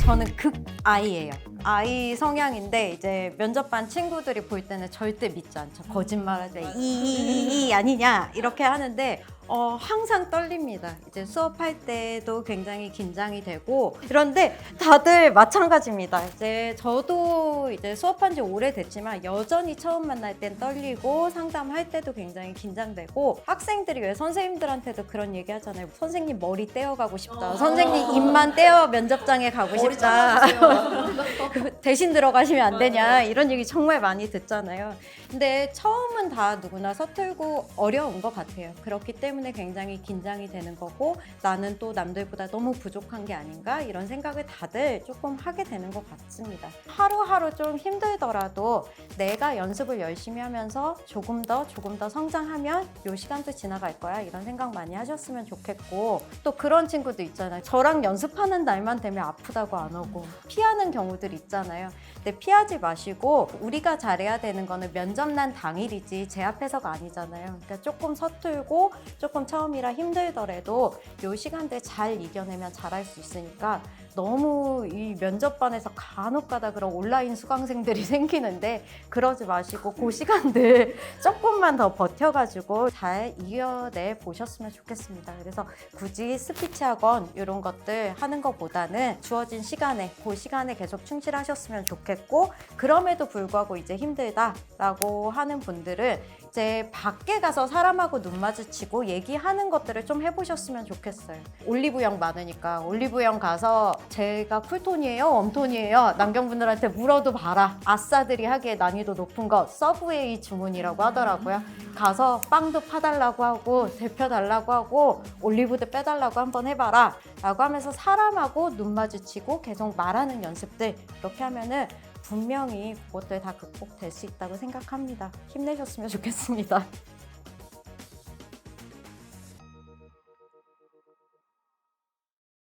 저는 극 아이예요. 아이 성향인데 이제 면접반 친구들이 볼 때는 절대 믿지 않죠. 거짓말할 때 이이이 아니냐 이렇게 하는데 어, 항상 떨립니다. 이제 수업할 때도 굉장히 긴장이 되고 그런데 다들 마찬가지입니다. 이제 저도 이제 수업한 지 오래됐지만 여전히 처음 만날 땐 떨리고 상담할 때도 굉장히 긴장되고 학생들이 왜 선생님들한테도 그런 얘기 하잖아요. 선생님 머리 떼어가고 싶다. 어. 선생님 입만 떼어 면접장에 가고 싶다. 대신 들어가시면 안 되냐 이런 얘기 정말 많이 듣잖아요. 근데 처음은 다 누구나 서툴고 어려운 것 같아요. 그렇기 때문에 굉장히 긴장이 되는 거고 나는 또 남들보다 너무 부족한 게 아닌가 이런 생각을 다들 조금 하게 되는 것 같습니다. 하루하루 좀 힘들더라도 내가 연습을 열심히 하면서 조금 더 조금 더 성장하면 요 시간도 지나갈 거야 이런 생각 많이 하셨으면 좋겠고 또 그런 친구도 있잖아요. 저랑 연습하는 날만 되면 아프다고 안 오고 피하는 경우들 있잖아요. 근데 피하지 마시고 우리가 잘해야 되는 거는 면접난 당일이지 제 앞에서가 아니잖아요. 그러니까 조금 서툴고 조금 처음이라 힘들더라도 요 시간들 잘 이겨내면 잘할 수 있으니까 너무 이 면접반에서 간혹가다 그런 온라인 수강생들이 생기는데 그러지 마시고 그 시간들 조금만 더 버텨가지고 잘 이겨내 보셨으면 좋겠습니다. 그래서 굳이 스피치 학원 이런 것들 하는 것보다는 주어진 시간에 그 시간에 계속 충실하셨으면 좋겠고 그럼에도 불구하고 이제 힘들다라고 하는 분들은 이제 밖에 가서 사람하고 눈 마주치고 얘기하는 것들을 좀 해보셨으면 좋겠어요. 올리브영 많으니까 올리브영 가서 제가 쿨톤이에요, 웜톤이에요. 남경분들한테 물어도 봐라. 아싸들이 하기에 난이도 높은 거 서브웨이 주문이라고 하더라고요. 가서 빵도 파달라고 하고 대표 달라고 하고 올리브도 빼달라고 한번 해봐라. 라고 하면서 사람하고 눈 마주치고 계속 말하는 연습들 이렇게 하면은 분명히 그것들 다 극복될 수 있다고 생각합니다. 힘내셨으면 좋겠습니다.